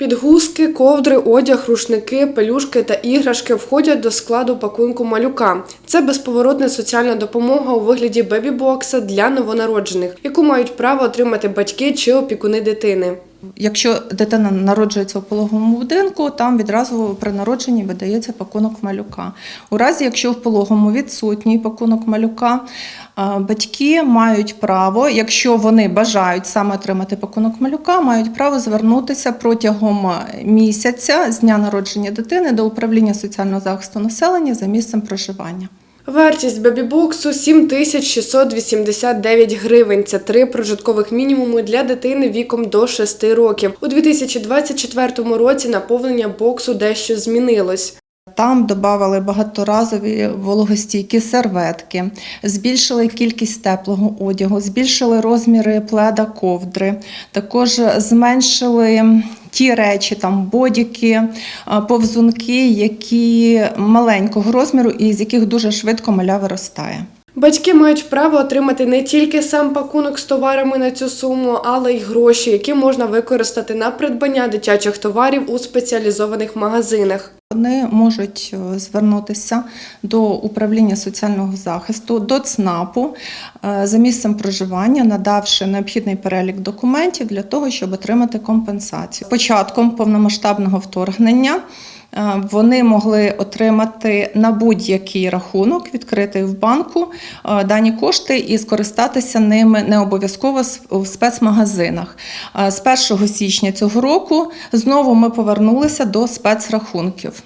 Підгузки, ковдри, одяг, рушники, пелюшки та іграшки входять до складу пакунку малюка. Це безповоротна соціальна допомога у вигляді бебі-бокса для новонароджених, яку мають право отримати батьки чи опікуни дитини. Якщо дитина народжується у пологовому будинку, там відразу при народженні видається пакунок малюка. У разі, якщо в пологовому відсутній пакунок малюка, батьки мають право, якщо вони бажають саме отримати пакунок малюка, мають право звернутися протягом місяця з дня народження дитини до управління соціального захисту населення за місцем проживання. Вартість бебі-боксу 7689 гривень. Це три прожиткових мінімуми для дитини віком до 6 років. У 2024 році наповнення боксу дещо змінилось. Там додавали багаторазові вологостійкі серветки, збільшили кількість теплого одягу, збільшили розміри пледа ковдри, також зменшили ті речі, там бодіки, повзунки, які маленького розміру і з яких дуже швидко маля виростає. Батьки мають право отримати не тільки сам пакунок з товарами на цю суму, але й гроші, які можна використати на придбання дитячих товарів у спеціалізованих магазинах. Вони можуть е, звернутися до управління соціального захисту, до ЦНАПу е, за місцем проживання, надавши необхідний перелік документів для того, щоб отримати компенсацію. Початком повномасштабного вторгнення вони могли отримати на будь-який рахунок, відкритий в банку, е, дані кошти і скористатися ними не обов'язково в спецмагазинах. Е, З 1 січня цього року знову ми повернулися до спецрахунків.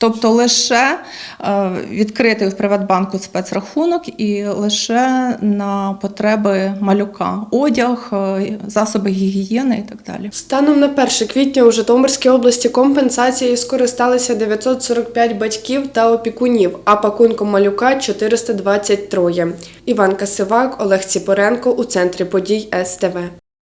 Тобто лише е, відкритий в Приватбанку спецрахунок і лише на потреби малюка, одяг, е, засоби гігієни і так далі. Станом на 1 квітня у Житомирській області компенсацією скористалися 945 батьків та опікунів, а пакунком малюка 423. Іван Касивак, Олег Ціпоренко у центрі подій СТВ.